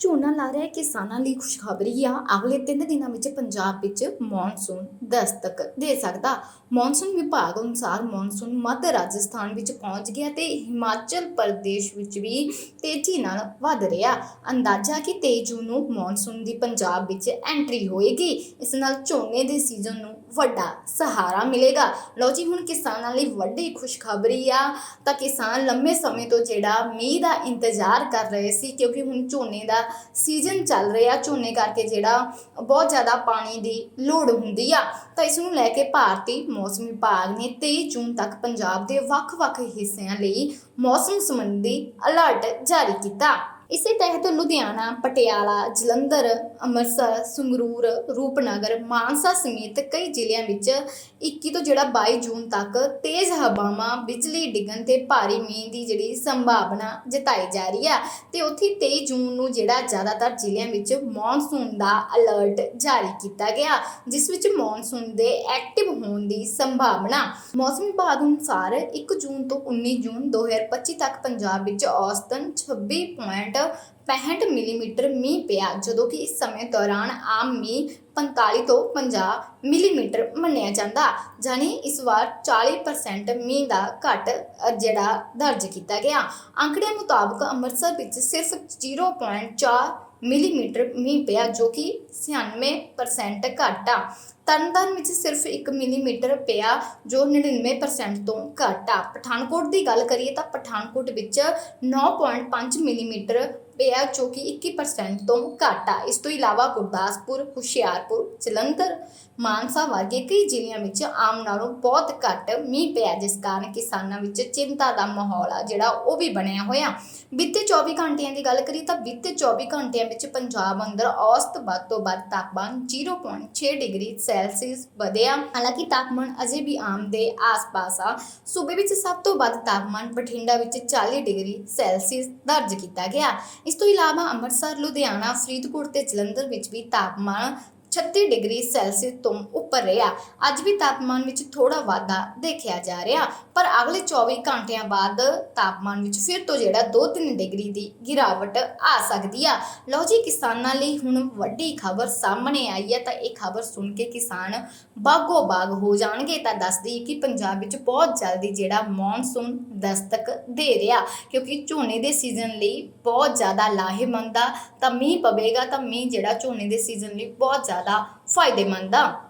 ਝੋਨਾ ਲਾ ਰਿਹਾ ਕਿਸਾਨਾਂ ਲਈ ਖੁਸ਼ਖਬਰੀ ਆ। ਅਗਲੇ 3 ਦਿਨਾਂ ਵਿੱਚ ਪੰਜਾਬ ਵਿੱਚ ਮੌਨਸੂਨ ਦਸਤਕ ਦੇ ਸਕਦਾ। ਮੌਨਸੂਨ ਵਿਭਾਗ ਅਨੁਸਾਰ ਮੌਨਸੂਨ ਮੱਧ ਰਾਜਸਥਾਨ ਵਿੱਚ ਪਹੁੰਚ ਗਿਆ ਤੇ ਹਿਮਾਚਲ ਪ੍ਰਦੇਸ਼ ਵਿੱਚ ਵੀ ਤੇਜ਼ੀ ਨਾਲ ਵੱਧ ਰਿਹਾ। ਅੰਦਾਜ਼ਾ ਕਿ 23 ਜੂਨ ਨੂੰ ਮੌਨਸੂਨ ਦੀ ਪੰਜਾਬ ਵਿੱਚ ਐਂਟਰੀ ਹੋਏਗੀ। ਇਸ ਨਾਲ ਝੋਨੇ ਦੇ ਸੀਜ਼ਨ ਨੂੰ ਵੱਡਾ ਸਹਾਰਾ ਮਿਲੇਗਾ। ਲਓ ਜੀ, ਹੁਣ ਕਿਸਾਨਾਂ ਲਈ ਵੱਡੀ ਖੁਸ਼ਖਬਰੀ ਆ। ਤਾਂ ਕਿਸਾਨ ਲੰਮੇ ਸਮੇਂ ਤੋਂ ਜਿਹੜਾ ਮੀਂਹ ਦਾ ਇੰਤਜ਼ਾਰ ਕਰ ਰਹੇ ਸੀ, ਕਿਉਂਕਿ ਹੁਣ ਝੋਨੇ ਦਾ ਸੀਜ਼ਨ ਚੱਲ ਰਿਹਾ। ਝੋਨੇ ਕਰਕੇ ਜਿਹੜਾ ਬਹੁਤ ਜ਼ਿਆਦਾ ਪਾਣੀ ਦੀ ਲੋੜ ਹੁੰਦੀ ਆ। ਤਾਂ ਇਸ ਨੂੰ ਲੈ ਕੇ ਭਾਰਤੀ ਮੌਸਮ ਵਿਭਾਗ ਨੇ 23 ਜੂਨ ਤੱਕ ਪੰਜਾਬ ਦੇ ਵੱਖ-ਵੱਖ ਹਿੱਸਿਆਂ ਲਈ ਮੌਸਮ ਸੰਬੰਧੀ ਅਲਰਟ ਜਾਰੀ ਕੀਤਾ। ਇਸੇ ਤਹਿਤ ਲੁਧਿਆਣਾ, ਪਟਿਆਲਾ, ਜਲੰਧਰ, ਅੰਮ੍ਰਿਤਸਰ, ਸੰਗਰੂਰ, ਰੂਪਨਗਰ, ਮਾਨਸਾ ਸਮੇਤ ਕਈ ਜ਼ਿਲ੍ਹਿਆਂ ਵਿੱਚ 21 ਤੋਂ ਜਿਹੜਾ 22 ਜੂਨ ਤੱਕ ਤੇਜ਼ ਹਵਾਵਾਂ, ਬਿਜਲੀ ਡਿੱਗਣ ਤੇ ਭਾਰੀ ਮੀਂਹ ਦੀ ਜਿਹੜੀ ਸੰਭਾਵਨਾ ਜਤਾਈ ਜਾ ਰਹੀ ਆ ਤੇ ਉੱਥੇ 23 ਜੂਨ ਨੂੰ ਜਿਹੜਾ ਜ਼ਿਆਦਾਤਰ ਜ਼ਿਲ੍ਹਿਆਂ ਵਿੱਚ ਮੌਨਸੂਨ ਦਾ ਅਲਰਟ ਜਾਰੀ ਕੀਤਾ ਗਿਆ, ਜਿਸ ਵਿੱਚ ਮੌਨਸੂਨ ਦੇ ਐਕਟਿਵ ਹੋਣ ਦੀ ਸੰਭਾਵਨਾ ਮੌਸਮ ਵਿਭਾਗ ਅਨੁਸਾਰ 1 ਜੂਨ ਤੋਂ 19 ਜੂਨ 2025 ਤੱਕ ਪੰਜਾਬ ਵਿੱਚ ਔਸਤਨ 26.65 ਮਿਲੀਮੀਟਰ ਮੀਂਹ ਪਿਆ, ਜਦੋਂ ਕਿ ਇਸ ਸਮੇਂ ਦੌਰਾਨ ਆਮ ਮੀਂਹ 45 ਤੋਂ 50 ਮਿਲੀਮੀਟਰ ਮੰਨਿਆ ਜਾਂਦਾ। ਜਾਨੀ ਇਸ ਵਾਰ 40% ਮੀਂਹ ਦਾ ਘਟ ਜਿਹੜਾ ਦਰਜ ਕੀਤਾ ਗਿਆ। ਅੰਕੜਿਆਂ ਮੁਤਾਬਕ ਅੰਮ੍ਰਿਤਸਰ ਵਿੱਚ ਸਿਰਫ 0.4 ਮਿਲੀਮੀਟਰ ਮੀਂਹ ਪਿਆ, ਜੋ ਕਿ 96% ਘੱਟ ਆ। ਤਰਨਤਾਰਨ ਵਿੱਚ ਸਿਰਫ 1 ਮਿਲੀਮੀਟਰ ਪਿਆ, ਜੋ 99% ਤੋਂ ਘੱਟ ਆ। ਪਠਾਨਕੋਟ ਦੀ ਗੱਲ ਕਰੀਏ ਤਾਂ ਪਠਾਨਕੋਟ ਵਿੱਚ 9.5 ਮਿਲੀਮੀਟਰ ਪਿਆ, ਜੋ ਕਿ 21% ਤੋਂ ਘੱਟ ਆ। ਇਸ ਤੋਂ ਇਲਾਵਾ ਗੁਰਦਾਸਪੁਰ, ਹੁਸ਼ਿਆਰਪੁਰ, ਜਲੰਧਰ, ਮਾਨਸਾ ਵਰਗੇ ਕਈ ਜ਼ਿਲ੍ਹਿਆਂ ਵਿੱਚ ਆਮ ਨਾਲੋਂ ਬਹੁਤ ਘੱਟ ਮੀਂਹ ਪਿਆ, ਜਿਸ ਕਾਰਨ ਕਿਸਾਨਾਂ ਵਿੱਚ ਚਿੰਤਾ ਦਾ ਮਾਹੌਲ ਆ, ਜਿਹੜਾ ਉਹ ਵੀ ਬਣਿਆ ਹੋਇਆ। ਬੀਤੇ 24 ਘੰਟਿਆਂ ਦੀ ਗੱਲ ਕਰੀਏ ਤਾਂ ਬੀਤੇ 24 ਘੰਟਿਆਂ ਵਿੱਚ ਪੰਜਾਬ ਅੰਦਰ ਔਸਤ ਵੱਧ ਤੋਂ ਵੱਧ ਤਾਪਮਾਨ 0.6 ਡਿਗਰੀ ਸੈਲਸੀਅਸ ਵਧਿਆ। ਹਾਲਾਂਕਿ ਤਾਪਮਾਨ ਅਜੇ ਵੀ ਆਮ ਦੇ ਆਸ-ਪਾਸ ਆ। ਸੂਬੇ ਵਿੱਚ ਸਭ ਤੋਂ ਵੱਧ ਤਾਪਮਾਨ ਬਠਿੰਡਾ ਵਿੱਚ 40 ਡਿਗਰੀ ਸੈਲਸੀਅਸ ਦਰਜ ਕੀਤਾ ਗਿਆ। ਇਸ ਤੋਂ ਇਲਾਵਾ ਅੰਮ੍ਰਿਤਸਰ, ਲੁਧਿਆਣਾ, ਫਰੀਦਕੋਟ ਤੇ ਜਲੰਧਰ ਵਿੱਚ ਵੀ ਤਾਪਮਾਨ 36 ਡਿਗਰੀ ਸੈਲਸੀਅਸ ਤੋਂ ਉੱਪਰ ਰਿਹਾ ਅੱਜ ਵੀ ਤਾਪਮਾਨ ਵਿੱਚ ਥੋੜਾ ਵਾਧਾ ਦੇਖਿਆ ਜਾ ਰਿਹਾ ਪਰ ਅਗਲੇ 24 ਘੰਟਿਆਂ ਬਾਅਦ ਤਾਪਮਾਨ ਵਿੱਚ ਫਿਰ ਤੋਂ ਜਿਹੜਾ 2-3 ਡਿਗਰੀ ਦੀ ਗਿਰਾਵਟ ਆ ਸਕਦੀ ਆ ਲਓ ਜੀ ਕਿਸਾਨਾਂ ਲਈ ਹੁਣ ਵੱਡੀ ਖਬਰ ਸਾਹਮਣੇ ਆਈ ਹੈ ਤਾਂ ਇਹ ਖਬਰ ਸੁਣ ਕੇ ਕਿਸਾਨ ਬਾਗੋ ਬਾਗ ਹੋ ਜਾਣਗੇ ਤਾਂ ਦੱਸਦੀ ਕਿ ਪੰਜਾਬ ਵਿੱਚ ਬਹੁਤ ਜਲਦੀ ਜਿਹੜਾ ਮੌਨਸੂਨ ਦਸਤਕ ਦੇ ਰਿਹਾ ਕਿਉਂਕਿ ਝੋਨੇ ਦੇ ਸੀਜ਼ਨ ਲਈ ਬਹੁਤ ਜ਼ਿਆਦਾ ਲਾਹੇਮੰਦ ਆ ਤਾਂ ਮੀਂਹ ਪਵੇਗਾ ਤਾਂ ਮੀਂਹ ਜਿਹੜਾ ਝੋਨੇ ਦੇ ਸੀਜ਼ਨ ਲਈ ਬਹੁਤ ਜ਼ਿਆਦਾ ਫਾਇਦੇਮੰਦ ਆ।